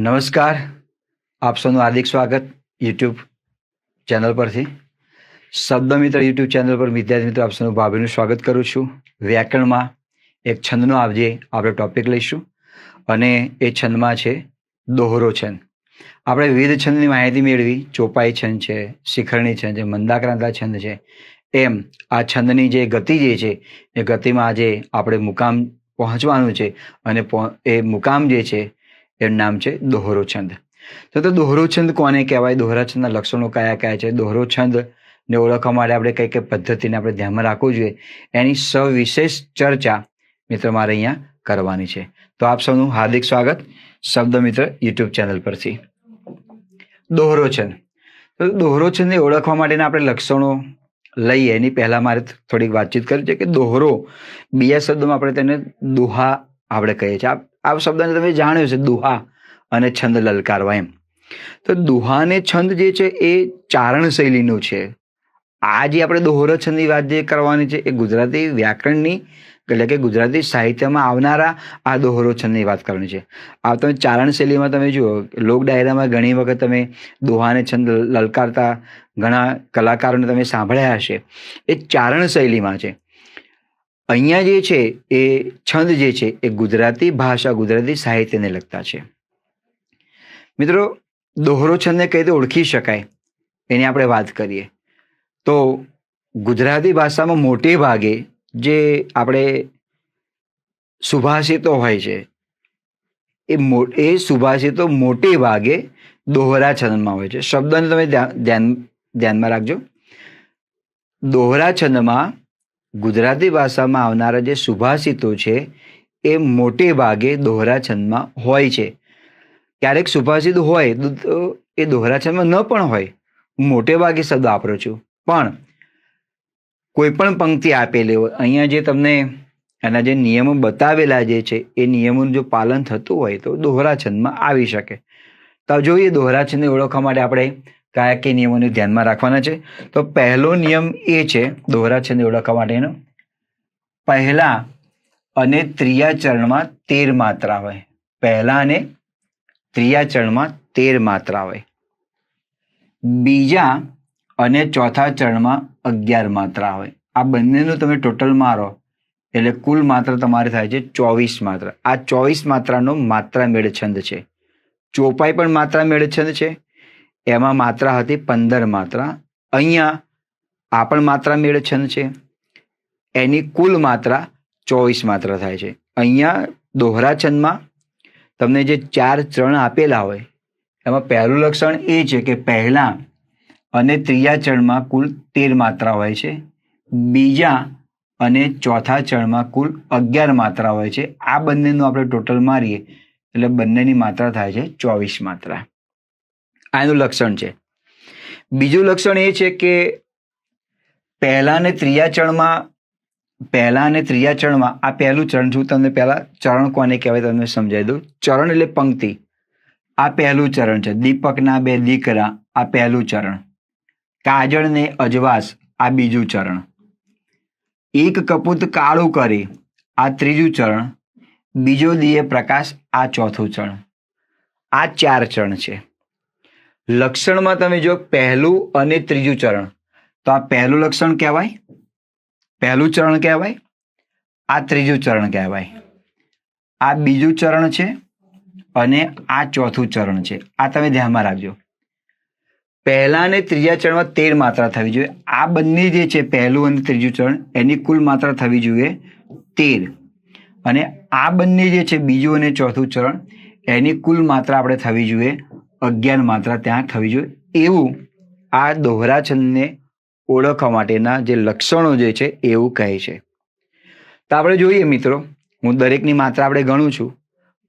નમસ્કાર. આપ સૌનું હાર્દિક સ્વાગત યુટ્યુબ ચેનલ પરથી. શબ્દ મિત્ર યુટ્યુબ ચેનલ પર વિદ્યાર્થી મિત્રો, આપ સૌનું ભાભીનું સ્વાગત કરું છું. વ્યાકરણમાં એક છંદનો આજે આપણે ટોપિક લઈશું અને એ છંદમાં છે દોહરો છંદ. આપણે વિવિધ છંદની માહિતી મેળવી. ચોપાઈ છંદ છે, શિખરણી છંદ છે, મંદાક્રાંતા છંદ છે. એમ આ છંદની જે ગતિ જે છે, એ ગતિમાં આજે આપણે મુકામ પહોંચવાનું છે અને એ મુકામ જે છે એનું નામ છે દોહરો છંદ તો તો દોહરો છંદ કોને કહેવાય? દોહરા છંદના લક્ષણો કયા કયા છે? દોહરો છંદ ને ઓળખવા માટે આપણે કઈ કઈ પદ્ધતિને આપણે ધ્યાનમાં રાખવું જોઈએ? એની સવિશેષ ચર્ચા મિત્રો મારે અહીંયા કરવાની છે. તો આપ સૌનું હાર્દિક સ્વાગત શબ્દ મિત્ર યુટ્યુબ ચેનલ પરથી. દોહરો છંદ તો દોહરો છંદને ઓળખવા માટેના આપણે લક્ષણો લઈએ. એની પહેલાં મારે થોડીક વાતચીત કરી છે કે દોહરો બીજા શબ્દોમાં આપણે તેને દોહા આપણે કહીએ છીએ. આ આ શબ્દને તમે જાણ્યો છે દુહા અને છંદ લલકારવા એમ. તો દુહા અને છંદ જે છે એ ચારણ શૈલીનું છે. આ જે આપણે દોહરો છંદની વાત જે કરવાની છે એ ગુજરાતી વ્યાકરણની, એટલે કે ગુજરાતી સાહિત્યમાં આવનારા આ દોહરો છંદની વાત કરવાની છે. આ તમે ચારણ શૈલીમાં તમે જુઓ, લોક ડાયરામાં ઘણી વખત તમે દોહાને છંદ લલકારતા ઘણા કલાકારોને તમે સાંભળ્યા હશે. એ ચારણ શૈલીમાં છે. અહીંયા જે છે એ છંદ જે છે એ ગુજરાતી ભાષા, ગુજરાતી સાહિત્યને લગતા છે. મિત્રો, દોહરો છંદને કઈ રીતે ઓળખી શકાય? એની આપણે વાત કરીએ. તો ગુજરાતી ભાષામાં મોટે ભાગે જે આપણે સુભાષિતો હોય છે, એ મો, એ સુભાષિતો મોટે ભાગે દોહરા છંદમાં હોય છે. શબ્દને તમે ધ્યાન ધ્યાન- ધ્યાનમાં રાખજો. દોહરા છંદમાં ગુજરાતી ભાષામાં આવનારા જે સુભાષિતો છે, એ મોટે ભાગે દોહરા છંદમાં હોય છે. ક્યારેક સુભાષિત હોય, તો- એ દોહરા છંદમાં ન પણ હોય. મોટે ભાગે શબ્દ વાપરો છું. પણ કોઈ પણ પંક્તિ આપેલી હોય, અહીંયા જે તમને એના જે નિયમો બતાવેલા જે છે, એ નિયમોનું જો પાલન થતું હોય, તો દોહરા છંદમાં આવી શકે. તો જોઈએ દોહરા છંદને ઓળખવા માટે આપણે કયા કઈ નિયમોને ધ્યાનમાં રાખવાના છે. તો પહેલો નિયમ એ છે, દોહરા છંદ ઓળખવા માટેનો. પહેલા અને ત્રીજા ચરણમાં તેર માત્રા હોય. પહેલા અને ત્રીજા ચરણમાં તેર માત્રા હોય. બીજા અને ચોથા ચરણમાં અગિયાર માત્રા હોય. આ બંનેનું તમે ટોટલ મારો. એટલે કુલ માત્રા તમારે થાય છે ચોવીસ માત્રા. આ ચોવીસ માત્રાનો માત્રા મેળ છંદ છે. ચોપાઈ પણ માત્રા મેળ છંદ છે. એમાં માત્રા હતી પંદર માત્રા. અહીંયા આ પણ માત્રા મેળ છંદ છે. એની કુલ માત્રા ચોવીસ માત્રા થાય છે. અહીંયા દોહરા છંદમાં તમને જે ચાર ચરણ આપેલા હોય, એમાં પહેલું લક્ષણ એ છે કે પહેલાં અને ત્રીજા ચરણમાં કુલ તેર માત્રા હોય છે. બીજા અને ચોથા ચરણમાં કુલ અગિયાર માત્રા હોય છે. આ બંનેનું આપણે ટોટલ મારીએ, એટલે બંનેની માત્રા થાય છે ચોવીસ માત્રા. આ એનું લક્ષણ છે. બીજું લક્ષણ એ છે કે પહેલા અને ત્રીજા ચરણમાં, પહેલા અને ત્રીજા ચરણમાં, આ પહેલું ચરણ છું, તમને પહેલા ચરણ કોને કહેવાય તમને સમજાવી દઉં. ચરણ એટલે પંક્તિ. આ પહેલું ચરણ છે. દીપકના બે દીકરા, આ પહેલું ચરણ. કાજળ ને અજવાસ, આ બીજું ચરણ. એક કપૂત કાળું કરી, આ ત્રીજું ચરણ. બીજો દિયે પ્રકાશ, આ ચોથું ચરણ. આ ચાર ચરણ છે. લક્ષણમાં તમે જો પહેલું અને ત્રીજું ચરણ, તો આ પહેલું લક્ષણ કહેવાય? પહેલું ચરણ કહેવાય? આ ત્રીજું ચરણ કહેવાય. આ બીજું ચરણ છે અને આ ચોથું ચરણ છે. આ તમે ધ્યાનમાં રાખજો. પહેલા અને ત્રીજા ચરણમાં તેર માત્રા થવી જોઈએ. આ બંને જે છે, પહેલું અને ત્રીજું ચરણ, એની કુલ માત્રા થવી જોઈએ તેર. અને આ બંને જે છે, બીજું અને ચોથું ચરણ, એની કુલ માત્રા આપણે થવી જોઈએ અગિયાર માત્રા ત્યાં થવી જોઈએ. એવું આ દોહરાચંદને ઓળખવા માટેના જે લક્ષણો જે છે એવું કહે છે. તો આપણે જોઈએ મિત્રો, હું દરેકની માત્રા આપણે ગણું છું.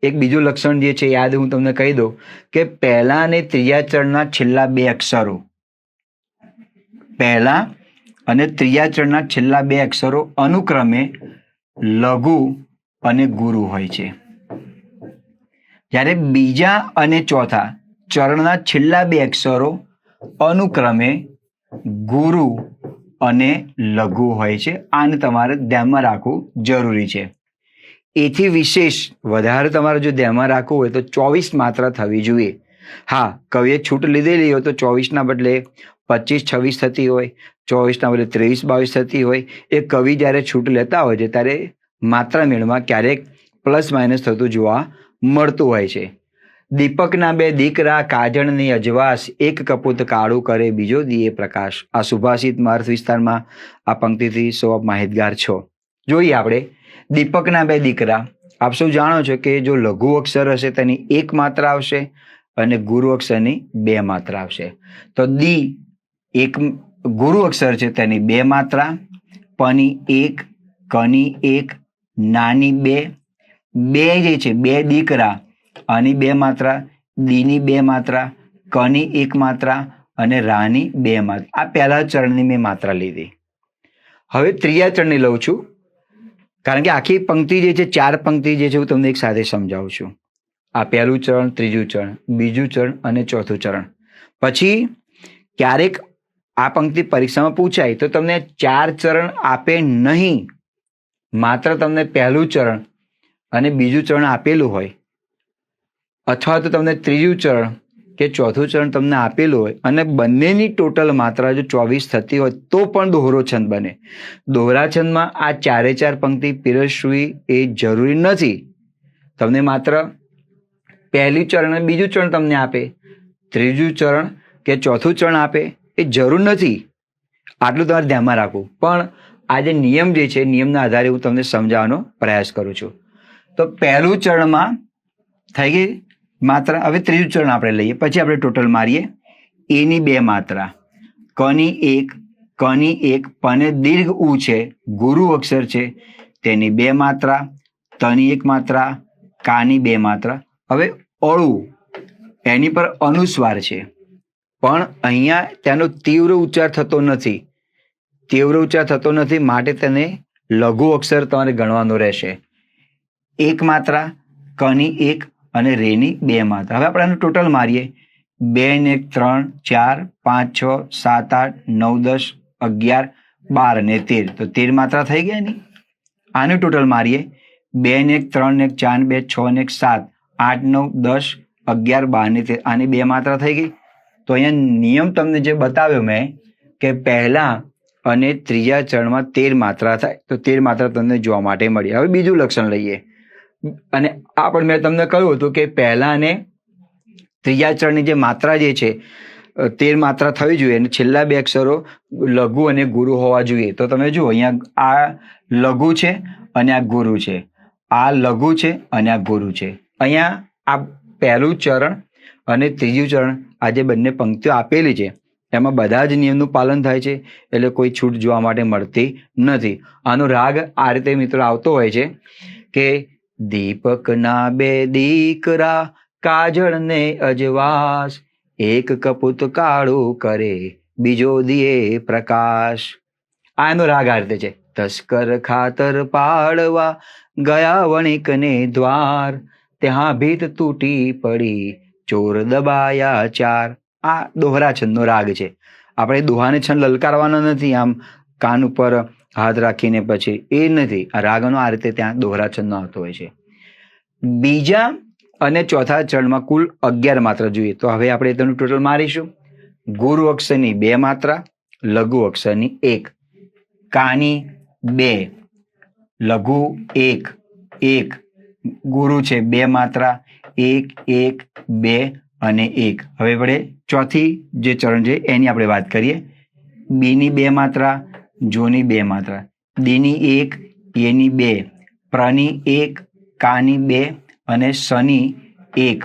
એક બીજું લક્ષણ જે છે, યાદ હું તમને કહી દઉં કે પહેલા અને ત્રીજા ચરણના છેલ્લા બે અક્ષરો. પહેલા અને ત્રીજા ચરણના છેલ્લા બે અક્ષરો અનુક્રમે લઘુ અને ગુરુ હોય છે. જ્યારે બીજા અને ચોથા ચરણના છેલ્લા બે અક્ષરો અનુક્રમે ગુરુ અને લઘુ હોય છે. આને તમારે ધ્યાનમાં રાખવું જરૂરી છે. એથી વિશેષ વધારે તમારે જો ધ્યાનમાં રાખવું હોય તો ચોવીસ માત્રા થવી જોઈએ. હા, કવિએ છૂટ લીધેલી હોય તો ચોવીસના બદલે પચીસ, છવ્વીસ થતી હોય. ચોવીસના બદલે ત્રેવીસ, બાવીસ થતી હોય. એ કવિ જ્યારે છૂટ લેતા હોય છે, ત્યારે માત્રા મેળમાં ક્યારેક પ્લસ માઇનસ થતું જોવા મળતું હોય છે. દીપકના બે દીકરા કાજળની અજવાસ, એક કપૂત કાળું કરે, બીજો દીએ પ્રકાશ. આ સુભાષિતમાં અર્થ વિસ્તારમાં આ પંક્તિથી સૌ માહિતગાર છો. જોઈએ આપણે દીપકના બે દીકરા. આપ સૌ જાણો છો કે જો લઘુ અક્ષર હશે તેની એક માત્રા આવશે અને ગુરુ અક્ષરની બે માત્રા આવશે. તો દી એક ગુરુ અક્ષર છે તેની બે માત્રા, પની એક, કની એક, નાની બે. બે જે છે, બે દીકરા આની બે માત્રા દીની બે માત્રા, કની એક માત્રા અને રાની બે માત્રા. આ પહેલા ચરણની મેં માત્રા લીધી. હવે ત્રીજા ચરણની લઉં છું. કારણ કે આખી પંક્તિ જે છે, ચાર પંક્તિ જે છે, હું તમને એક સાથે સમજાવું છું. આ પહેલું ચરણ, ત્રીજું ચરણ, બીજું ચરણ અને ચોથું ચરણ. પછી ક્યારેક આ પંક્તિ પરીક્ષામાં પૂછાય તો તમને ચાર ચરણ આપે નહીં. માત્ર તમને પહેલું ચરણ અને બીજું ચરણ આપેલું હોય. અથવા તો તમને ત્રીજું ચરણ કે ચોથું ચરણ તમને આપેલું હોય અને બંનેની ટોટલ માત્રા જો ચોવીસ થતી હોય તો પણ દોહરો છંદ બને. દોહરા છંદમાં આ ચારે ચાર પંક્તિ પીરસવી એ જરૂરી નથી. તમને માત્ર પહેલું ચરણ બીજું ચરણ તમને આપે. ત્રીજું ચરણ કે ચોથું ચરણ આપે એ જરૂર નથી. આટલું તમારે ધ્યાનમાં રાખવું. પણ આ જે નિયમ જે છે, નિયમના આધારે હું તમને સમજાવવાનો પ્રયાસ કરું છું. તો પહેલું ચરણમાં થઈ ગઈ? માત્રા, હવે ત્રીજું ચરણ આપણે લઈએ. પછી આપણે ટોટલ મારીએ. એની બે માત્રા. કની એક કની એક, પને દીર્ઘ ઉ છે, ગુરુ અક્ષર છે. તેની બે માત્રા, તની એક માત્રા, કાની બે માત્રા. હવે અળું, એની પર અનુસ્વાર છે. પણ અહીંયા તેનો તીવ્ર ઉચ્ચાર થતો નથી. તીવ્ર ઉચ્ચાર થતો નથી માટે તેને લઘુ અક્ષર તમારે ગણવાનો રહેશે. એક માત્રા, કની એક અને રેની બે માત્રા હવે આપણે આનું ટોટલ મારીએ. બે ને ત્રણ, ચાર, પાંચ, છ, સાત, આઠ, નવ, દસ, અગિયાર, બાર ને તેર. તો તેર માત્રા થઈ ગયા ની આનું ટોટલ મારીએ. બે ને એક, ત્રણ ને એક, ચાર બે, છ ને એક, સાત, આઠ, નવ, દસ, અગિયાર, બાર ને તેર. આની બે માત્રા થઈ ગઈ. તો અહીંયા નિયમ તમને જે બતાવ્યો મેં કે પહેલાં અને ત્રીજા ચરણમાં તેર માત્રા થાય. તો તેર માત્રા તમને જોવા માટે મળી. હવે બીજું લક્ષણ લઈએ. અને આ પણ મેં તમને કહ્યું હતું કે પહેલા અને ત્રીજા ચરણની જે માત્રા જે છે તેર માત્રા થવી જોઈએ અને છેલ્લા બે અક્ષરો લઘુ અને ગુરુ હોવા જોઈએ. તો તમે જુઓ, અહીંયા આ લઘુ છે અને આ ગુરુ છે. આ લઘુ છે અને આ ગુરુ છે. અહીંયા આ પહેલું ચરણ અને ત્રીજું ચરણ આ જે બંને પંક્તિઓ આપેલી છે, એમાં બધા જ નિયમનું પાલન થાય છે, એટલે કોઈ છૂટ જોવા માટે મળતી નથી. આનો રાગ આ રીતે મિત્રો આવતો હોય છે કે દીપકના બે દીકરા કાજળ ને અજવાસ એક કપૂત કાળું કરે, બીજો દિયે પ્રકાશ. આ એનો રાગ આ રીતે છે. તસ્કર ખાતર પાડવા ગયા વણિકને દ્વાર. ત્યાં ભીત તૂટી પડી, ચોર દબાયા ચાર. આ દોહરા છંદનો રાગ છે. આપણે દોહાને છંદ લલકારવાનો નથી. આમ કાન ઉપર હાથ રાખીને પછી એ નથી. આ રાગનો આ રીતે ત્યાં દોહરા છંદનો આવતો હોય છે. બીજા અને ચોથા ચરણમાં કુલ અગિયાર માત્રા જોઈએ. તો હવે આપણે તેનું ટોટલ મારીશું. ગુરુ અક્ષરની બે માત્રા, લઘુ અક્ષરની એક. કાની બે, લઘુ એક એક. ગુરુ છે બે માત્રા, એક એક, બે અને એક. હવે આપણે ચોથી જે ચરણ છે એની આપણે વાત કરીએ. બીની બે માત્રા જોની બે માત્રા. દીની એક એની બે. પ્રની એક, કાની બે અને સની એક.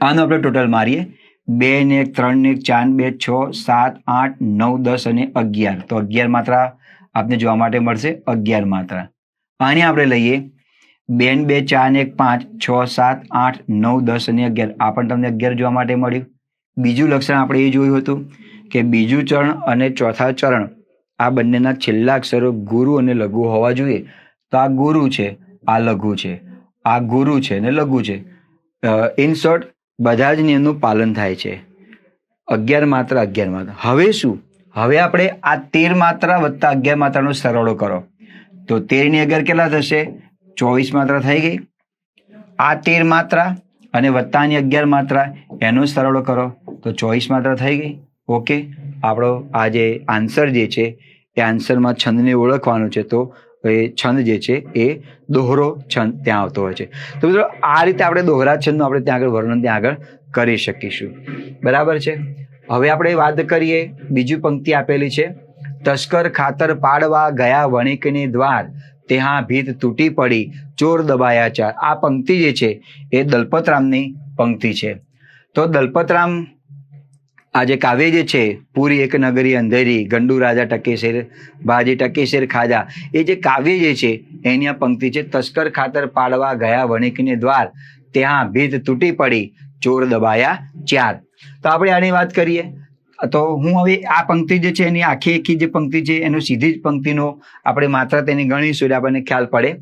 આનો આપણે ટોટલ મારીએ. બે ને એક, ત્રણ ને એક, ચાર બે, છ, સાત, આઠ, નવ, દસ અને અગિયાર. તો અગિયાર માત્રા આપને જોવા માટે મળશે અગિયાર માત્રા. આને આપણે લઈએ. બે ને બે, ચાર ને એક, પાંચ, છ, સાત, આઠ, નવ, દસ અને અગિયાર. આ પણ તમને અગિયાર જોવા માટે મળ્યું. બીજું લક્ષણ આપણે એ જોયું હતું કે બીજું ચરણ અને ચોથા ચરણ આ બંનેના છેલ્લા અક્ષરો ગુરુ અને લઘુ હોવા જોઈએ. તો આ ગુરુ છે, આ લઘુ છે, આ ગુરુ છે ને લઘુ છે. ઇન શોર્ટ બધા જ નિયમનું પાલન થાય છે. અગિયાર માત્રા અગિયાર માત્રા. હવે શું? હવે આપણે આ તેર માત્રા વત્તા અગિયાર માત્રાનો સરવાળો કરો. તો તેરની અગિયાર કેટલા થશે? ચોવીસ માત્રા થઈ ગઈ. આ તેર માત્રા અને વત્તાની અગિયાર માત્રા, એનો સરવાળો કરો. તો ચોવીસ માત્રા થઈ ગઈ. ઓકે? આપણો આ જે આન્સર જે છે, એ આન્સરમાં છંદને ઓળખવાનું છે, તો એ છંદ જે છે, એ દોહરો છંદ ત્યાં આવતો હોય છે. તો મિત્રો, આ રીતે આપણે દોહરા છંદનું આપણે ત્યાં આગળ વર્ણન ત્યાં આગળ કરી શકીશું. બરાબર છે? હવે આપણે વાત કરીએ બીજી પંક્તિ આપેલી છે. તસ્કર ખાતર પાડવા ગયા વણિકની દ્વાર, ત્યાં ભીત તૂટી પડી, ચોર દબાયા ચાર. આ પંક્તિ જે છે, એ દલપતરામની પંક્તિ છે. તો દલપતરામ આ જે કાવ્ય જે છે, પૂરી એક નગરી અંધેરી, ગંડુ રાજા ટકેશેર ભાજી ટકેશેર ખાજા, એ જે કાવ્ય જે છે, એની આ પંક્તિ છે, તસ્કર ખાતર પાડવા ગયા વણિકને દ્વાર, ત્યાં ભીત તૂટી પડી, ચોર દબાયા ચાર. તો આપણે આની વાત કરીએ. તો હું હવે આ પંક્તિ જે છે, એની આખી આખી જે પંક્તિ છે, એનો સીધી જ પંક્તિનો આપણે માત્ર તેની ગણીશું, એટલે આપણને ખ્યાલ પડે.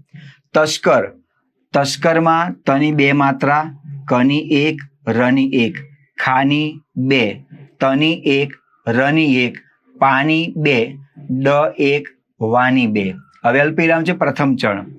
તસ્કર, તસ્કરમાં તની બે માત્રા, કની એક, રની એક, ખાની બે. તની એક, રની એક, પાની બે, ડ એક, વાની બે. હવે અલ્પવિરામ છે પ્રથમ ચરણ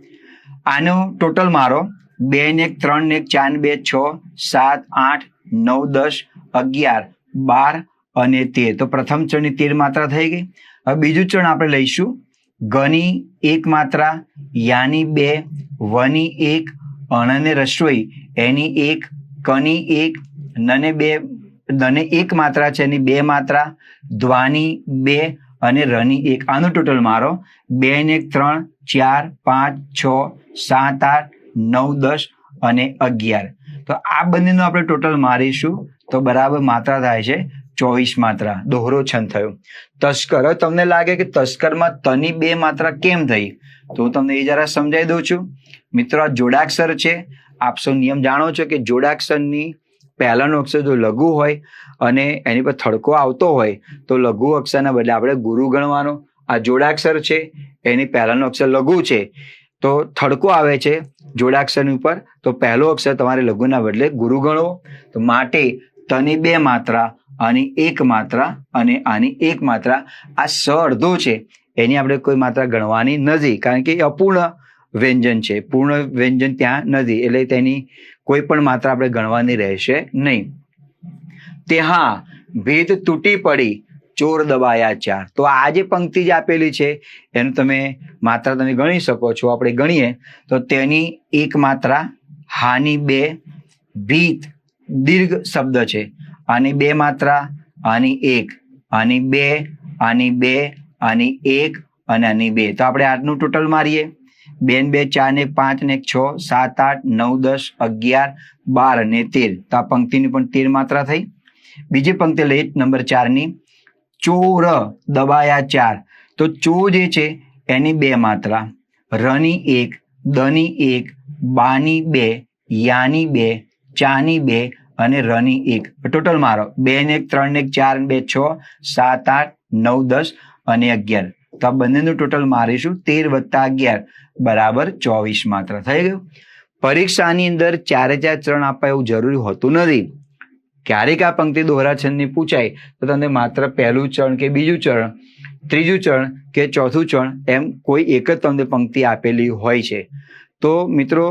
આનો ટોટલ મારો બે ને એક, ત્રણ ને એક, ચાર બે, છ, સાત, આઠ, નવ, દસ, અગિયાર, બાર અને તેર. તો પ્રથમ ચરણની તેર માત્રા થઈ ગઈ. હવે બીજું ચરણ આપણે લઈશું. ગની એક માત્રા, યાની બે, વની એક, અણને રસોઈ, એની એક, કની એક, નને બે નને એક માત્રા છે એની બે માત્રા, ધ્વાની બે અને રની એક. આનો ટોટલ મારો બે ને એક ત્રણ, ચાર, પાંચ, છ, સાત, આઠ, નવ, દસ અને અગિયાર. તો આ બંનેનો આપણે ટોટલ મારીશું તો બરાબર માત્રા થાય છે ચોવીસ માત્રા. દોહરો છંદ થયો. તસ્કર. તમને લાગે કે તસ્કરમાં તની બે માત્રા કેમ થઈ? તો હું તમને એ જરા સમજાવી દઉં છું. મિત્રો, આ જોડાક્ષર છે. આપ સૌ નિયમ જાણો છો કે જોડાક્ષરની પહેલાનો અક્ષર જો લઘુ હોય અને એની પર થડકો આવતો હોય, તો લઘુ અક્ષરના બદલે આપણે ગુરુ ગણવાનો. આ જોડાક્ષર છે, એની પહેલાનો અક્ષર લઘુ છે. તો થડકો આવે છે જોડાક્ષરની ઉપર, તો પહેલો અક્ષર તમારે લઘુના બદલે ગુરુ ગણવો. તો માટે તની બે માત્રા, આની એક માત્રા અને આની એક માત્રા. આ સ અડધો છે, એની આપણે કોઈ માત્રા ગણવાની નથી, કારણ કે એ અપૂર્ણ વ્યંજન છે. પૂર્ણ વ્યંજન ત્યાં નથી, એટલે તેની કોઈ પણ માત્રા આપણે ગણવાની રહેશે નહીં. તે હા, ભેદ તૂટી પડી, ચોર દબાયા ચાર. તો આ જે પંક્તિ જે આપેલી છે, એનું તમે માત્રા તમે ગણી શકો છો, આપણે ગણીએ, તો તેની એક માત્રા હાની બે ભીત દીર્ઘ શબ્દ છે. આની બે માત્રા આની એક. આની બે આની બે આની એક અને આની બે. તો આપણે આજનું ટોટલ મારીએ. બે બે, ચાર ને પાંચ ને છ, સાત, આઠ, નવ, દસ, અગિયાર, બાર ને તેર. તો આ પંક્તિની પણ તેર માત્રા થઈ. બીજી પંક્તિ લઈએ નંબર ચારની. ચોર દબાયા ચાર. તો ચો જે છે, એની બે માત્રા. રની એક, દની એક, બાની બે, યાની બે, ચાની બે અને રની એક. ટોટલ મારો. બે ને એક, ત્રણ ને એક, ચાર ને બે, છ, સાત, આઠ, નવ, દસ અને અગિયાર. તો આ બંનેનું ટોટલ મારીશું તેર વત્તા અગિયાર. બરાબર, ચોવીસ માત્ર થઈ ગયું. પરીક્ષાની અંદર ચારે ચાર ચરણ આપવા એવું જરૂરી હોતું નથી. ક્યારેક આ પંક્તિ દોહરા છંદની પૂછાય, તો તમને માત્ર પહેલું ચરણ કે બીજું ચરણ, ત્રીજું ચરણ કે ચોથું ચરણ એમ કોઈ એક જ તમને પંક્તિ આપેલી હોય છે. તો મિત્રો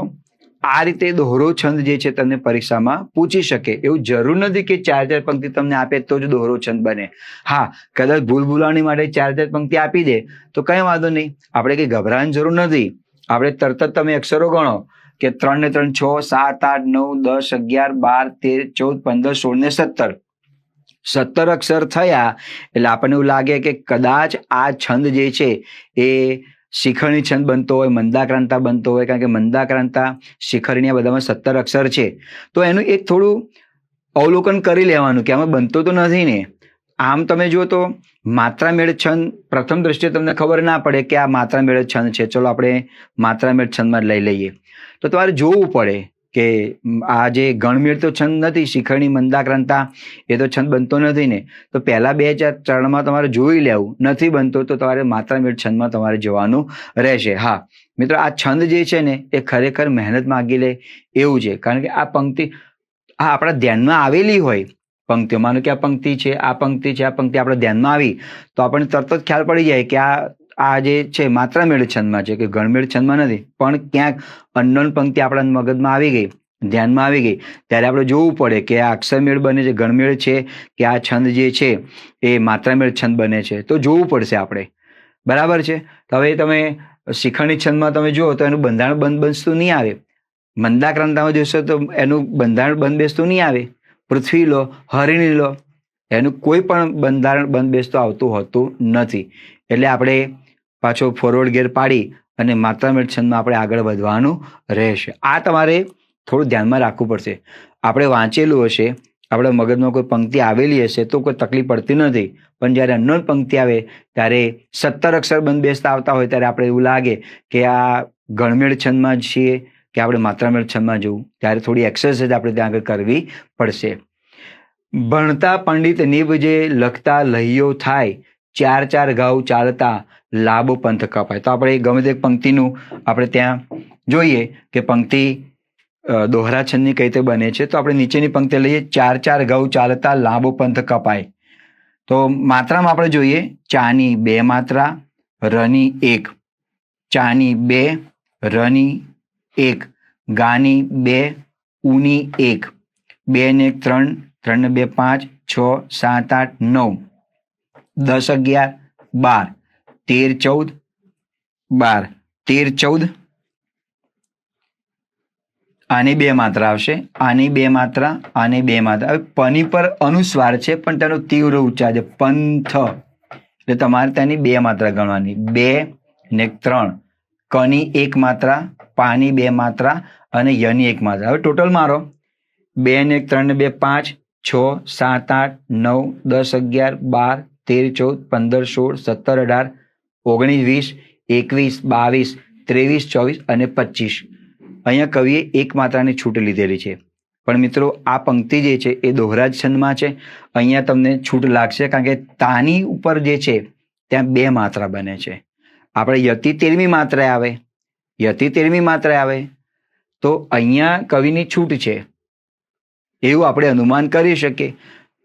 આ રીતે દોહરો છંદ જે છે તમને પરીક્ષામાં પૂછી શકે. એવું જરૂર નથી કે ચાર ચાર પંક્તિ તમને આપે તો જ દોહરો છંદ બને. હા, કદાચ ભૂલ ભૂલાણી માટે ચાર ચાર પંક્તિ આપી દે, તો કઈ વાંધો નહીં. આપણે કંઈ ગભરાવાની જરૂર નથી. આપણે તરત જ તમે અક્ષરો ગણો કે ત્રણ ને ત્રણ છ, સાત, આઠ, નવ, દસ, અગિયાર, બાર, તેર, ચૌદ, પંદર, સોળ ને સત્તર. સત્તર અક્ષર થયા એટલે આપણને એવું લાગે કે કદાચ આ છંદ જે છે એ શિખરણી છંદ બનતો હોય, મંદાક્રાંતા બનતો હોય, કારણ કે મંદાક્રાંતા શિખરણી આ બધામાં સત્તર અક્ષર છે. તો એનું એક થોડું અવલોકન કરી લેવાનું કે આમાં બનતો તો નથી ને. આમ તમે જુઓ તો માત્રામેળ છંદ પ્રથમ દ્રષ્ટિએ તમને ખબર ના પડે કે આ માત્રામેળ છંદ છે. ચલો આપણે માત્રામેળ છંદમાં લઈ લઈએ. તો તમારે જોવું પડે કે આ જે ગણમેળ તો છંદ નથી, શિખરણી, મંદાક્રાંતા, એ તો છંદ બનતો નથી ને. તો પહેલા બે ચાર ચરણમાં તમારે જોઈ લેવું. નથી બનતો તો તમારે માત્રામેળ છંદમાં તમારે જવાનું રહેશે. હા. મિત્રો, આ છંદ જે છે ને, એ ખરેખર મહેનત માગી લે એવું છે. કારણ કે આ પંક્તિ, આ આપણા ધ્યાનમાં આવેલી હોય. પંક્તિઓ, માનો કે આ પંક્તિ છે, આ પંક્તિ છે, આ પંક્તિ આપણા ધ્યાનમાં આવી. તો આપણને તરત જ ખ્યાલ પડી જાય કે આ આ જે છે માત્રા મેળ છંદમાં છે, કે ગણમેળ છંદમાં નથી, પણ ક્યાંક અનનોન પંક્તિ આપણા મગજમાં આવી ગઈ, ધ્યાનમાં આવી ગઈ, ત્યારે આપણે જોવું પડે કે આ અક્ષરમેળ બને છે, ગણમેળ છે, કે આ છંદ જે છે, એ માત્રામેળ છંદ બને છે. તો જોવું પડશે આપણે. બરાબર છે? તો હવે તમે શિખંડી છંદમાં તમે જુઓ, તો એનું બંધારણ બંધ બેસતું નહીં આવે. મંદાક્રાંતામાં જોશો તો એનું બંધારણ બંધ બેસતું નહીં આવે. પૃથ્વી લો, હરિણી લો, એનું કોઈ પણ બંધારણ બંધ બેસતું આવતું હોતું નથી. એટલે આપણે પાછો ફોરવર્ડ ગેર પાડી અને માત્ર છંદમાં આપણે આગળ વધવાનું રહેશે. આ તમારે થોડું ધ્યાનમાં રાખવું પડશે. આપણે વાંચેલું હશે, આપણે મગજમાં કોઈ પંક્તિ આવેલી હશે તો કોઈ તકલીફ પડતી નથી. પણ જ્યારે અનનોન પંક્તિ આવે, ત્યારે સત્તર અક્ષર બંધ બેસતા આવતા હોય ત્યારે આપણે એવું લાગે કે આ ગણમેળ છંદમાં છીએ કે આપણે માત્રામેળ છંદમાં જવું. ત્યારે થોડી એક્સરસાઇઝ આપણે ત્યાં આગળ કરવી પડશે. ભણતા પંડિત નિભ જે લખતા લહીઓ થાય ચાર ચાર ઘાવ ચાલતા લાભો પંથ કપાય. તો આપણે ગમે તે પંક્તિનું આપણે ત્યાં જોઈએ કે પંક્તિ દોહરાછંદની દોહરા છંદની કઈ રીતે બને છે, તો આપણે નીચેની પંક્તિ લઈએ ચાર ચાર ઘઉં ચાલતા લાંબો પંથ કપાય. તો માત્રામાં આપણે જોઈએ, ચાની બે માત્રા, રની એક. ચાની બે, રની એક. ગાની બે ઉની એક. બે ને એક, ત્રણ. ત્રણ બે, પાંચ, છ, સાત, આઠ, નવ. દસ અગિયાર, બાર. તેર, ચૌદ. બાર. તેર, ચૌદ. આની બે માત્રા આવશે. આની બે માત્રા, આની બે માત્રા. હવે પની પર અનુસ્વાર છે, પણ તેનો તીવ્ર ઉચ્ચાર છે, પંથ. એટલે તમારે તેની બે માત્રા ગણવાની. બે ને ત્રણ. કની એક માત્રા, પાની બે માત્રા અને યની એક માત્રા. હવે ટોટલ મારો. બે ને ત્રણ ને બે, પાંચ. છ, સાત, આઠ, નવ, દસ, અગિયાર, બાર તેર, ચૌદ, પંદર, સોળ, સત્તર, અઢાર, ઓગણીસ, વીસ, એકવીસ, બાવીસ, ત્રેવીસ, ચોવીસ અને પચીસ. અહીંયા કવિએ એક માત્રાની છૂટ લીધેલી છે. પણ મિત્રો, આ પંક્તિ જે છે એ દોહરાજ છંદમાં છે. અહીંયા તમને છૂટ લાગશે કારણ કે તાની ઉપર જે છે, ત્યાં બે માત્રા બને છે. આપણે યતિ તેરમી માત્રા આવે, યતિ તેરમી માત્રા આવે, તો અહીંયા કવિની છૂટ છે. એવું આપણે અનુમાન કરી શકીએ.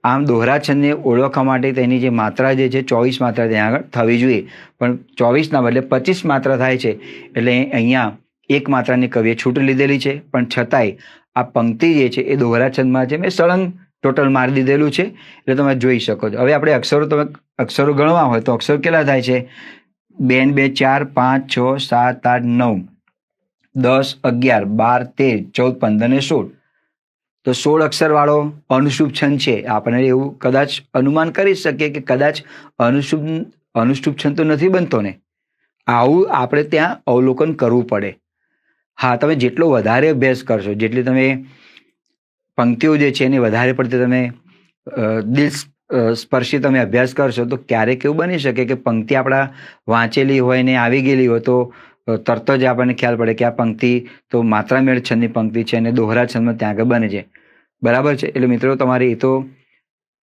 આમ દોહરા છંદને ઓળખવા માટે તેની જે માત્રા જે છે, ચોવીસ માત્રા ત્યાં આગળ થવી જોઈએ. પણ ચોવીસના બદલે પચીસ માત્રા થાય છે, એટલે અહીંયા એક માત્રાની કવિએ છૂટ લીધેલી છે. પણ છતાંય આ પંક્તિ જે છે, એ દોહરા છંદમાં છે, મેં સળંગ ટોટલ મારી દીધેલું છે. એટલે તમે જોઈ શકો છો. હવે આપણે અક્ષરો તમે અક્ષરો ગણવા હોય તો અક્ષરો કેટલા થાય છે? બે બે, ચાર, પાંચ, છ, સાત, આઠ, નવ, દસ, અગિયાર, બાર, તેર, ચૌદ, પંદર ને સોળ. તો સોળ અક્ષરવાળો અનુશુભ છંદ છે. આપણે એવું કદાચ અનુમાન કરી શકીએ કે કદાચ અનુશુભ અનુશુભ છંદ તો નથી બનતો ને. આવું આપણે ત્યાં અવલોકન કરવું પડે. હા, તમે જેટલો વધારે અભ્યાસ કરશો, જેટલી તમે પંક્તિઓ જે છે એને વધારે પડતી તમે દિલ સ્પર્શી તમે અભ્યાસ કરશો, તો ક્યારેક એવું બની શકે કે પંક્તિ આપણા વાંચેલી હોય ને આવી ગયેલી હોય તો અ, તરત જ આપણને ખ્યાલ પડે કે આ પંક્તિ તો માત્રા મેળ છંદની પંક્તિ છે અને દોહરા છંદમાં ત્યાં આગળ બને છે. બરાબર છે? એટલે મિત્રો તમારે એ તો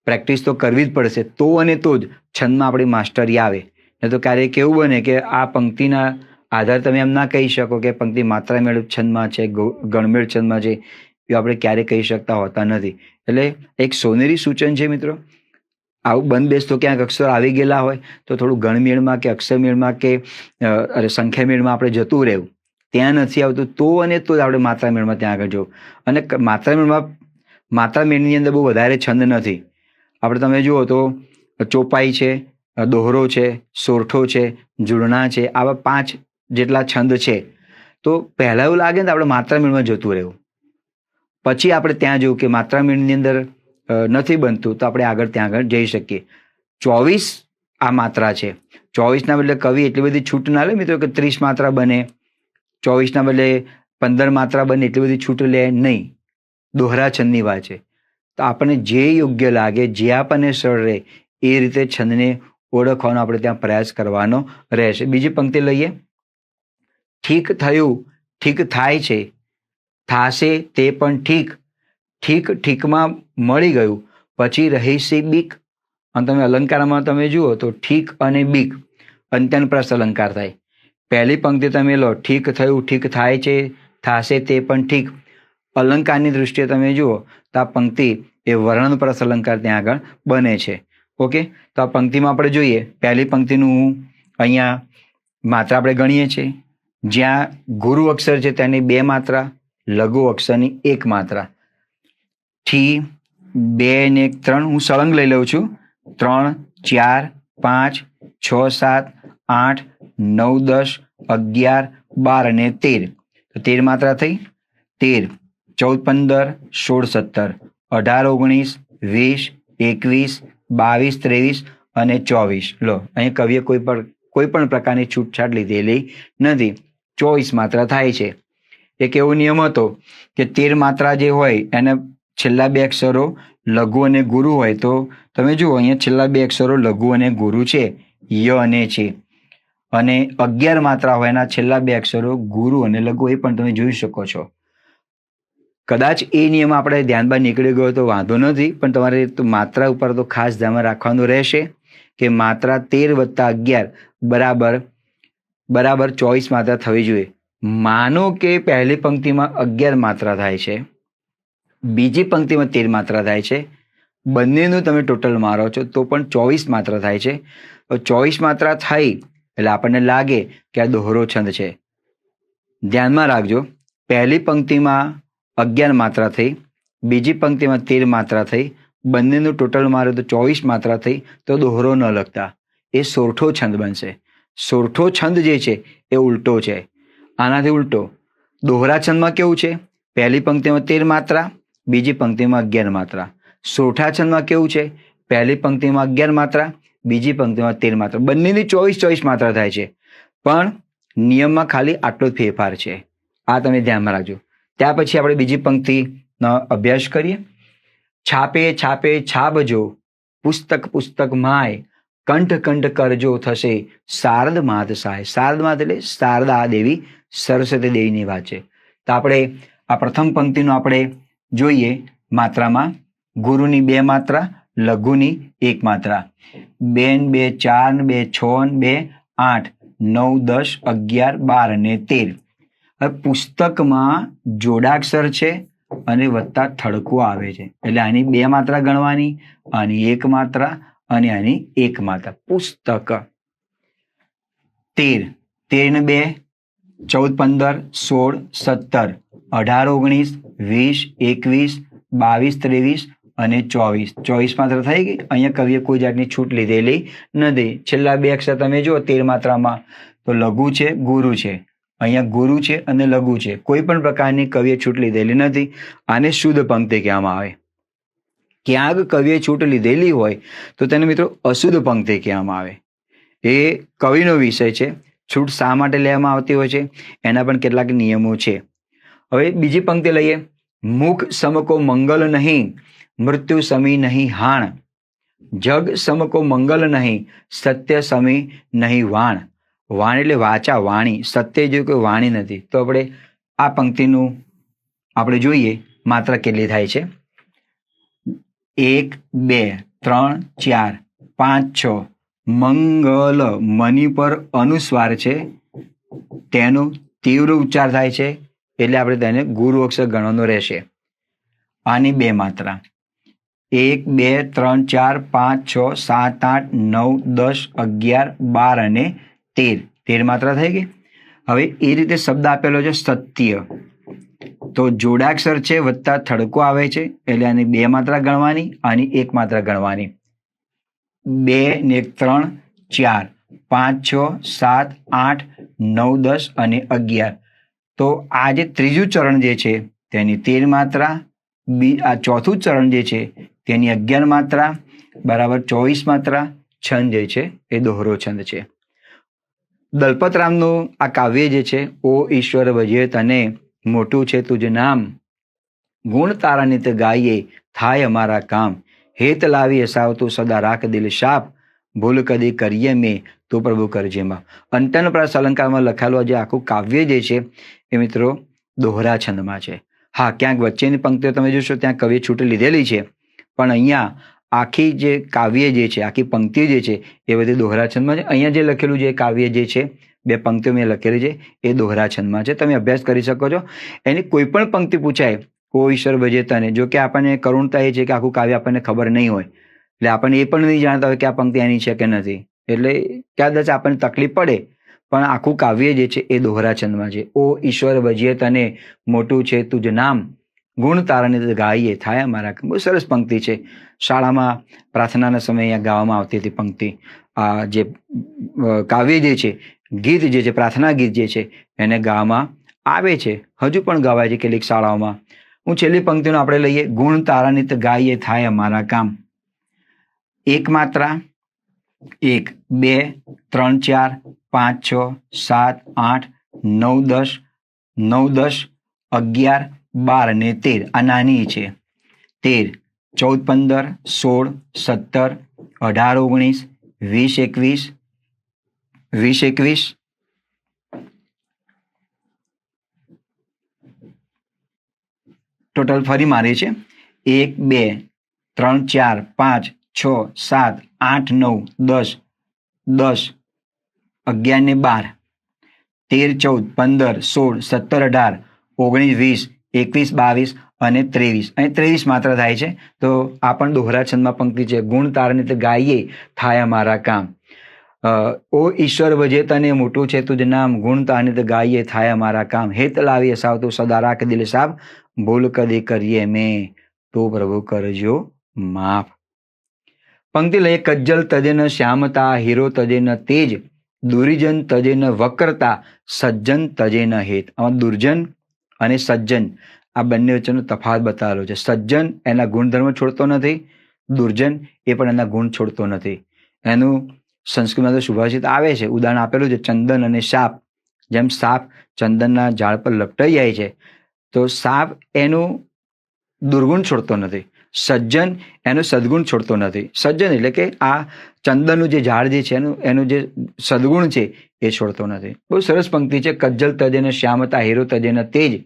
પ્રેક્ટિસ તો કરવી જ પડશે. તો અને તો જ છંદમાં આપણી માસ્ટરી આવે. નહીં તો ક્યારેક કેવું બને કે આ પંક્તિના આધાર તમે એમ ના કહી શકો કે પંક્તિ માત્રા મેળ છંદમાં છે ગણમેળ છંદમાં છે. એ આપણે ક્યારેય કહી શકતા હોતા નથી. એટલે એક સોનેરી સૂચન છે મિત્રો. આવું બંધ બેસતો ક્યાંક અક્ષર આવી ગયેલા હોય, તો થોડું ગણમેળમાં કે અક્ષરમેળમાં કે અરે સંખ્યામેળમાં આપણે જતું રહેવું. ત્યાં નથી આવતું, તો અને તો જ આપણે માત્રામેળમાં ત્યાં આગળ જવું. અને માત્રામેળમાં, માત્રામેળની અંદર બહુ વધારે છંદ નથી. આપણે તમે જુઓ તો, ચોપાઈ છે, દોહરો છે, સોરઠો છે જુડણા છે, આવા પાંચ જેટલા છંદ છે. તો પહેલાં એવું લાગે ને તો આપણે માત્રામેળમાં જતું રહેવું. પછી આપણે ત્યાં જવું કે માત્રામેળની અંદર નથી બનતું, તો આપણે આગળ ત્યાં આગળ જઈ શકીએ. ચોવીસ આ માત્રા છે. ચોવીસના બદલે કવિ એટલી બધી છૂટ ના લે, મિત્રો, કે ત્રીસ માત્રા બને. ચોવીસના બદલે પંદર માત્રા બને, એટલી બધી છૂટ લે નહીં. દોહરા છંદની વાત છે. તો આપણને જે યોગ્ય લાગે, જે આપણને સરળ રહે, એ રીતે છંદને ઓળખવાનો આપણે ત્યાં પ્રયાસ કરવાનો રહેશે. બીજી પંક્તિ લઈએ. ઠીક થયું, ઠીક થાય છે. થાશે તે પણ ઠીક. ઠીક ઠીકમાં મળી ગયું. પછી રહીશી બીક. અને તમે અલંકારમાં તમે જુઓ તો ઠીક અને બીક. અંત્યનપ્રાસ અલંકાર થાય. પહેલી પંક્તિ તમે લો, ઠીક થયું, ઠીક થાય છે, થાશે તે પણ ઠીક. અલંકારની દૃષ્ટિએ તમે જુઓ તો આ પંક્તિ એ વર્ણનપ્રસ અલંકાર ત્યાં આગળ બને છે. ઓકે? તો આ પંક્તિમાં આપણે જોઈએ. પહેલી પંક્તિનું હું અહીંયા માત્રા આપણે ગણીએ છીએ. જ્યાં ગુરુ અક્ષર છે તેની બે માત્રા, લઘુ અક્ષરની એક માત્રા. થી બે ને એક, ત્રણ. હું સળંગ લઈ લઉં છું. ત્રણ, ચાર, પાંચ, છ, સાત, આઠ, નવ, દસ, અગિયાર, બાર અને તેર. તો તેર માત્રા થઈ. તેર, ચૌદ, પંદર, સોળ, સત્તર. અઢાર, ઓગણીસ, વીસ, એકવીસ, બાવીસ, ત્રેવીસ અને ચોવીસ. લો, અહીં કવિએ કોઈ પણ કોઈ પણ પ્રકારની છૂટછાટ લીધેલી નથી. ચોવીસ માત્રા થાય છે. એક એવો નિયમ હતો કે તેર માત્રા જે હોય, એને છેલ્લા બે અક્ષરો લઘુ અને ગુરુ હોય તો તમે જુઓ, અહીંયા છેલ્લા બે અક્ષરો લઘુ અને ગુરુ છે, ય અને છે. અને અગિયાર માત્રા હોય એના છેલ્લા બે અક્ષરો ગુરુ અને લઘુ, એ પણ તમે જોઈ શકો છો. કદાચ એ નિયમ આપણે ધ્યાન બહાર નીકળી ગયો તો વાંધો નથી, પણ તમારે માત્રા ઉપર તો ખાસ ધ્યાન રાખવાનું રહેશે કે માત્રા તેર વત્તા અગિયાર બરાબર બરાબર ચોવીસ માત્રા થવી જોઈએ. માનો કે પહેલી પંક્તિમાં અગિયાર માત્રા થાય છે. બીજી પંક્તિમાં તેર માત્રા થાય છે. બંનેનું તમે ટોટલ મારો છો તો પણ ચોવીસ માત્રા થાય છે. તો ચોવીસ માત્રા થઈ એટલે આપણને લાગે કે આ દોહરો છંદ છે. ધ્યાનમાં રાખજો, પહેલી પંક્તિમાં અગિયાર માત્રા થઈ, બીજી પંક્તિમાં તેર માત્રા થઈ, બંનેનું ટોટલ મારો તો ચોવીસ માત્રા થઈ, તો દોહરો ન લખતા. એ સોરઠો છંદ બનશે. સોરઠો છંદ જે છે એ ઉલટો છે. આનાથી ઉલટો. દોહરા છંદમાં કેવું છે? પહેલી પંક્તિમાં તેર માત્રા બીજી પંક્તિમાં અગિયાર માત્રા. સોઠા છંદમાં કેવું છે? પહેલી પંક્તિમાં અગિયાર માત્રા, બીજી પંક્તિમાં તેર માત્રા. બંનેની ચોવીસ ચોવીસ માત્રા થાય છે. પણ નિયમમાં ખાલી આટલો જ ફેરફાર છે. આ તમે ધ્યાનમાં રાખજો. ત્યાર પછી આપણે બીજી પંક્તિનો અભ્યાસ કરીએ. છાપે છાપે, છાબજો, પુસ્તક પુસ્તક માય, કંઠ કંઠ કરજો થશે, શારદ માત સહાય શારદ માત એટલે શારદા દેવી સરસ્વતી દેવીની વાત છે. તો આપણે આ પ્રથમ પંક્તિનું આપણે જોઈએ માત્રામાં ગુરુની બે માત્રા, લઘુની એક માત્રા. બે ને બે ચાર, બે છ ને બે આઠ, નવ, દસ, અગિયાર, બાર અને તેર. હવે પુસ્તકમાં જોડાક્ષર છે અને વત્તા થડકો આવે છે. એટલે આની બે માત્રા ગણવાની, આની એક માત્રા અને આની એક માત્રા. પુસ્તક. તેર. તેર ને બે, ચૌદ, પંદર, સોળ, સત્તર. અઢાર, ઓગણીસ, વીસ, એકવીસ, બાવીસ, ત્રેવીસ અને ચોવીસ. ચોવીસ માત્રા થઈ ગઈ. અહીંયા કવિએ કોઈ જાતની છૂટ લીધેલી નથી. છેલ્લા બે અક્ષર તમે જુઓ, તેર માત્રામાં. તો લઘુ છે, ગુરુ છે. અહીંયા ગુરુ છે અને લઘુ છે. કોઈ પણ પ્રકારની કવિએ છૂટ લીધેલી નથી. આને શુદ્ધ પંક્તિ કહેવામાં આવે. ક્યાંક કવિએ છૂટ લીધેલી હોય, તો તેને મિત્રો અશુદ્ધ પંક્તિ કહેવામાં આવે. એ કવિનો વિષય છે. છૂટ શા માટે લેવામાં આવતી હોય છે? એના પણ કેટલાક નિયમો છે. હવે બીજી પંક્તિ લઈએ. મુખ સમકો મંગલ નહીં, મૃત્યુ સમી નહીં હાણ. જગ સમકો મંગલ નહીં, સત્ય સમી નહીં વાણ. વાણ એટલે વાચા વાણી. સત્ય જેવું કોઈ વાણી નથી. તો આપણે આ પંક્તિનું આપણે જોઈએ માત્રા કેટલી થાય છે. એક, બે, ત્રણ, ચાર, પાંચ, છ. મંગલ મની પર અનુસ્વાર છે. તેનો તીવ્ર ઉચ્ચાર થાય છે. એટલે આપણે તેને ગુરુ અક્ષર ગણવાનો રહેશે. આની બે માત્રા. એક, બે, ત્રણ, ચાર, પાંચ, છ, સાત, આઠ, નવ, દસ, અગિયાર, બાર અને તેર. તેર માત્રા થઈ ગઈ. હવે એ રીતે શબ્દ આપેલો છે સત્ય. તો જોડાક્ષર છે વત્તા થડકો આવે છે, એટલે આની બે માત્રા ગણવાની, આની એક માત્રા ગણવાની. બે ને ત્રણ, ચાર, પાંચ, છ, સાત, આઠ, નવ, દસ અને અગિયાર. તો આ જે ત્રીજું ચરણ જે છે, તેની તેર માત્રા, બી, આ ચોથું ચરણ જે છે, તેની અગિયાર માત્રા, બરાબર ચોવીસ માત્રા, છંદ જે છે, એ દોહરો છંદ છે. દલપતરામનું આ કાવ્ય જે છે, ઓ ઈશ્વર ભજે તને મોટું છે તુજ નામ, ગુણ તારા નિત ગાઈએ, થાય અમારા કામ, હેત લાવી હસાવતું સદા રાખ દિલ શાપ ભૂલ કદી કરીએ મેં, તો પ્રભુ કરજેમાં અંતન પ્રાસ અલંકારમાં લખાયેલું જે આખું કાવ્ય જે છે, એ મિત્રો દોહરા છંદમાં છે. હા, ક્યાંક વચ્ચેની પંક્તિઓ તમે જોશો, ત્યાં કવિએ છૂટ લીધેલી છે. પણ અહીંયા આખી જે કાવ્ય જે છે, આખી પંક્તિઓ જે છે, એ બધી દોહરા છંદમાં છે. અહીંયા જે લખેલું જે કાવ્ય જે છે, બે પંક્તિઓ મેં લખેલી છે, એ દોહરા છંદમાં છે. તમે અભ્યાસ કરી શકો છો. એની કોઈ પણ પંક્તિ પૂછાય ઓ ઈશ્વર ભજે તને. જો કે આપણને કરુણતા એ છે કે આખું કાવ્ય આપણને ખબર નહીં હોય. એટલે આપણને એ પણ નહીં જાણતા હોય કે આ પંક્તિ એની છે કે નથી. એટલે કદાચ આપણને તકલીફ પડે, પણ આખું કાવ્ય જે છે એ દોહરાચંદમાં છે. ઓ ઈશ્વર ભજીએ તને, મોટું છે તુજ નામ. ગુણ તારણે ગાઈએ, થાય અમારા બહુ સરસ પંક્તિ છે. શાળામાં પ્રાર્થનાના સમયે અહીંયા ગાવામાં આવતી હતી પંક્તિ. આ જે કાવ્ય જે છે, ગીત જે છે, પ્રાર્થના ગીત જે છે, એને ગાવામાં આવે છે. હજુ પણ ગવાય છે કેટલીક શાળાઓમાં. હું છેલ્લી પંક્તિનો આપણે લઈએ. ગુણ તારાનિત ગાઈએ, થાય અમારા કામ. એક માત્રા, એક, બે, ત્રણ, ચાર, પાંચ, છ, સાત, આઠ, નવ, દસ નવ, દસ, અગિયાર, બાર અને તેર. આ નાની છે. તેર, ચૌદ, પંદર, સોળ, સત્તર, અઢાર, ઓગણીસ, વીસ, એકવીસ વીસ, એકવીસ. ટોટલ ફરી મારી છે. એક, બે, ત્રણ, ચાર, પાંચ છ, સાત, આઠ, નવ, દસ દસ, અગિયાર ને બાર, તેર, ચૌદ, પંદર, સોળ, સત્તર, અઢાર, ઓગણીસ, વીસ, એકવીસ, બાવીસ અને ત્રેવીસ. અને ત્રેવીસ માત્ર થાય છે. તો આ પણ દોહરા છંદમાં પંક્તિ છે, ગુણ તારને તો ગાઈએ, થાય અમારા કામ. ઓ ઈશ્વર વજે તને મોટું છે તુજ નામ, ગુણ તારને તો ગાઈએ, થાય અમારા કામ. હેત લાવીએ સાવ તો સદા રાખ દિલ સાબ, ભૂલ કદી કરીએ મેં, તો પ્રભુ કરજો માફ. પંક્તિ લઈએ, કજ્જલ તજેન શ્યામતા, હીરો તજેન તેજ, દુરીજન તજેન વક્રતા, સજ્જન તજેન હેત. આમાં દુર્જન અને સજ્જન, આ બંને વચ્ચેનો તફાવત બતાવેલો છે. સજ્જન એના ગુણધર્મ છોડતો નથી, દુર્જન એ પણ એના ગુણ છોડતો નથી. એનું સંસ્કૃતમાં તો સુભાષિત આવે છે, ઉદાહરણ આપેલું છે, ચંદન અને સાપ. જેમ સાપ ચંદનના ઝાડ પર લપટાઈ જાય છે, તો સાપ એનું દુર્ગુણ છોડતો નથી. સજ્જન એનો સદગુણ છોડતો નથી. સજ્જન એટલે કે આ ચંદનનું જે ઝાડ જે છે, એનું એનું જે સદગુણ છે, એ છોડતો નથી. બહુ સરસ પંક્તિ છે, કજ્જલ તજેને શ્યામતા હીરો તજેન તેજ,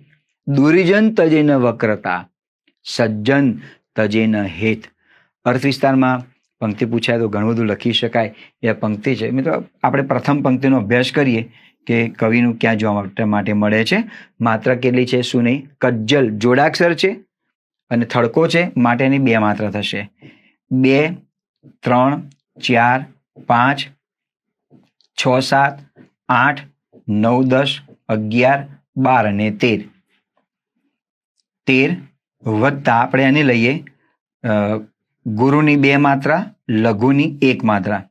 દુરિજન તજેન વક્રતા, સજ્જન તજેન હેત. અર્થ વિસ્તારમાં પંક્તિ પૂછાય તો ઘણું બધું લખી શકાય. એ પંક્તિ છે. મિત્રો, આપણે પ્રથમ પંક્તિનો અભ્યાસ કરીએ કે કવિનું ક્યાં જોવા માટે મળે છે. માત્રા કેટલી છે, શું નહીં? કજ્જલ જોડાક્ષર છે. અને થડકો છે, માટેની બે માત્રા થશે. બે, ત્રણ, ચાર, પાંચ, છ, સાત, આઠ, નવ, દસ, અગિયાર, બાર અને તેર. તેર વધતા આપણે એને લઈએ ગુરુની બે માત્રા, લઘુની એક માત્રા.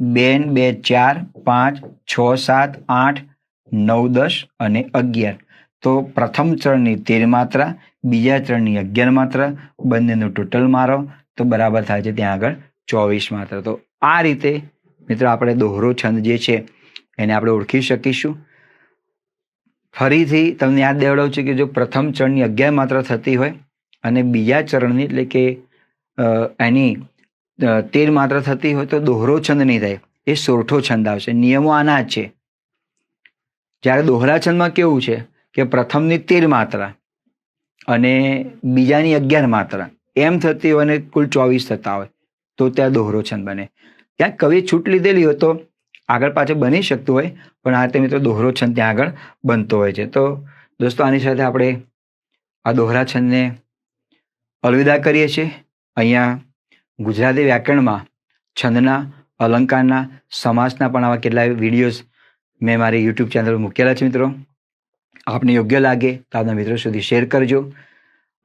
બે બે, ચાર, પાંચ, છ, સાત, આઠ, નવ, દસ અને અગિયાર. તો પ્રથમ ચરણની તેર માત્રા બીજા ચરણની અગિયાર માત્રા, બંનેનું ટોટલ મારો. તો બરાબર થાય છે ત્યાં આગળ ચોવીસ માત્રા. તો આ રીતે, મિત્રો, આપણે દોહરો છંદ જે છે, એને આપણે ઓળખી શકીશું. ફરીથી તમને યાદ દેવડાવું છું કે જો પ્રથમ ચરણની અગિયાર માત્રા થતી હોય અને બીજા ચરણની, એટલે કે એની તેર માત્રા થતી હોય તો દોહરો છંદ નહીં થાય. એ સોરઠો છંદ આવશે. નિયમો આના જ છે. જ્યારે દોહરા છંદમાં કેવું છે કે પ્રથમની તેર માત્રા અને બીજાની અગિયાર માત્રા. એમ થતી હોય અને કુલ ચોવીસ થતા હોય, તો ત્યાં દોહરો છંદ બને. ત્યાં કવિ છૂટ લીધેલી હોય તો આગળ પાછળ બની શકતું હોય, પણ આ રીતે મિત્રો દોહરો છંદ ત્યાં આગળ બનતો હોય છે. તો દોસ્તો, આની સાથે આપણે આ દોહરા છંદને અલવિદા કરીએ છીએ. અહીંયા ગુજરાતી વ્યાકરણમાં છંદના, અલંકારના, સમાસના પણ આવા કેટલાય વિડીયોઝ મેં મારી યુટ્યુબ ચેનલ મૂકેલા છે મિત્રો. આપને યોગ્ય લાગે તો આપના મિત્રો સુધી શેર કરજો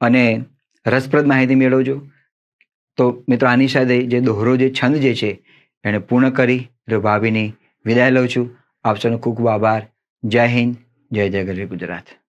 અને રસપ્રદ માહિતી મેળવજો. તો મિત્રો, આની સાથે જે દોહરો, જે છંદ જે છે, એને પૂર્ણ કરી ભાભીની વિદાય લઉં છું. આપ સૌનો ખૂબ ખૂબ આભાર. જય હિન્દ, જય જય ગરવી ગુજરાત.